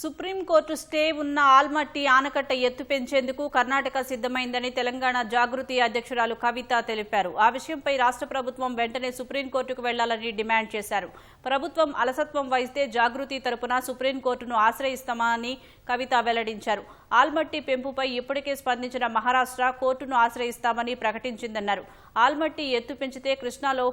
Supreme court stay ఉన్న ఆల్మట్టి ఆనకట్ట ఎత్తు పెంచేందుకు కర్ణాటక సిద్ధమైందని తెలంగాణ జాగృతి అధ్యక్షురాలు కవిత తెలిపారు. ఆ విషయంపై రాష్ట్ర ప్రభుత్వం వెంటనే సుప్రీంకోర్టుకు వెళ్ళాలని డిమాండ్ చేశారు. ప్రభుత్వం అలసత్వం వహిస్తే జాగృతి తరపున సుప్రీంకోర్టును ఆశ్రయిస్తామని కవిత వెల్లడించారు. ఆల్మట్టి పెంపుపై ఇప్పటికే స్పందించిన మహారాష్ట్ర కోర్టును ఆశ్రయిస్తామని ప్రకటించిందన్నారు. ఆల్మట్టి ఎత్తు పెంచితే కృష్ణాలో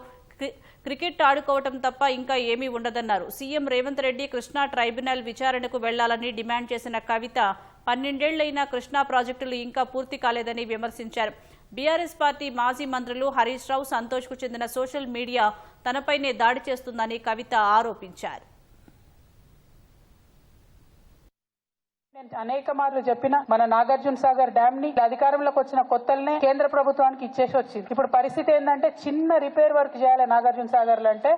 క్రికెట్ ఆడుకోవటం తప్ప ఇంకా ఏమీ ఉండదన్నారు. సీఎం రేవంత్ రెడ్డి కృష్ణా ట్రైబ్యునల్ విచారణకు వెళ్ళాలని డిమాండ్ చేసిన కవిత పన్నెండేళ్ళైనా కృష్ణా ప్రాజెక్టులు ఇంకా పూర్తి కాలేదని విమర్శించారు. బీఆర్ఎస్ పార్టీ మాజీ మంత్రులు హరీష్ రావు సంతోష్కు చెందిన సోషల్ మీడియా తనపైనే దాడి చేస్తుందని కవిత ఆరోపించారు. అనేక మార్లు చెప్పిన మన నాగార్జున సాగర్ డ్యామ్ని అధికారంలోకి వచ్చిన కొత్తలనే కేంద్ర ప్రభుత్వానికి ఇచ్చేసి వచ్చింది. ఇప్పుడు పరిస్థితి ఏంటంటే చిన్న రిపేర్ వర్క్ చేయాలి నాగార్జున సాగర్లో అంటే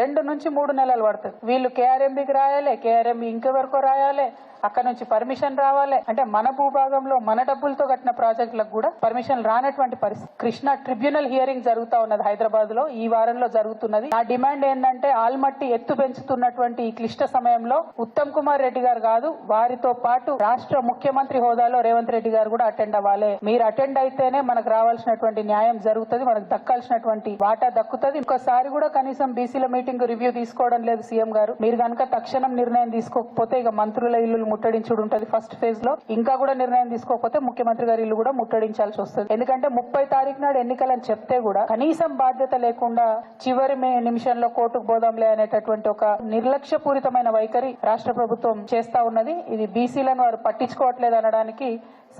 రెండు నుంచి మూడు నెలలు పడుతుంది. వీళ్ళు కేఆర్ఎంబికి రాయాలి కేఆర్ఎంబి వరకు రాయాలి. అక్కడ నుంచి పర్మిషన్ రావాలి. అంటే మన భూభాగంలో మన డబ్బులతో కట్టిన ప్రాజెక్టులకు కూడా పర్మిషన్ రానటువంటి పరిస్థితి. కృష్ణా ట్రిబ్యునల్ హియరింగ్ జరుగుతా ఉన్నది హైదరాబాద్లో ఈ వారంలో జరుగుతున్నది. నా డిమాండ్ ఏంటంటే ఆల్మట్టి ఎత్తు పెంచుతున్నటువంటి ఈ క్లిష్ట సమయంలో ఉత్తమ్ కుమార్ రెడ్డి గారు కాదు వారితో పాటు రాష్ట్ర ముఖ్యమంత్రి హోదాలో రేవంత్ రెడ్డి గారు కూడా అటెండ్ అవ్వాలి. మీరు అటెండ్ అయితేనే మనకు రావాల్సినటువంటి న్యాయం జరుగుతుంది మనకు దక్కాల్సినటువంటి వాటా దక్కుతుంది. ఇంకోసారి కూడా కనీసం బీసీల మీటింగ్ రివ్యూ తీసుకోవడం లేదు సీఎం గారు. మీరు కనుక తక్షణం నిర్ణయం తీసుకోకపోతే ఇక మంత్రుల ఇల్లు ముట్టడించుడు ఉంటుంది ఫస్ట్ ఫేజ్లో. ఇంకా కూడా నిర్ణయం తీసుకోకపోతే ముఖ్యమంత్రి గారి ఇల్లు కూడా ముట్టడించాల్సి వస్తుంది. ఎందుకంటే ముప్పై తారీఖు నాడు ఎన్నికలని చెప్తే కూడా కనీసం బాధ్యత లేకుండా చివరి నిమిషంలో కోర్టుకు పోదాంలే అనేటటువంటి ఒక నిర్లక్ష్యపూరితమైన వైఖరి రాష్ట్ర ప్రభుత్వం చేస్తా ఉన్నది. ఇది బీసీలను వారు పట్టించుకోవట్లేదు అనడానికి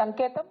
సంకేతం.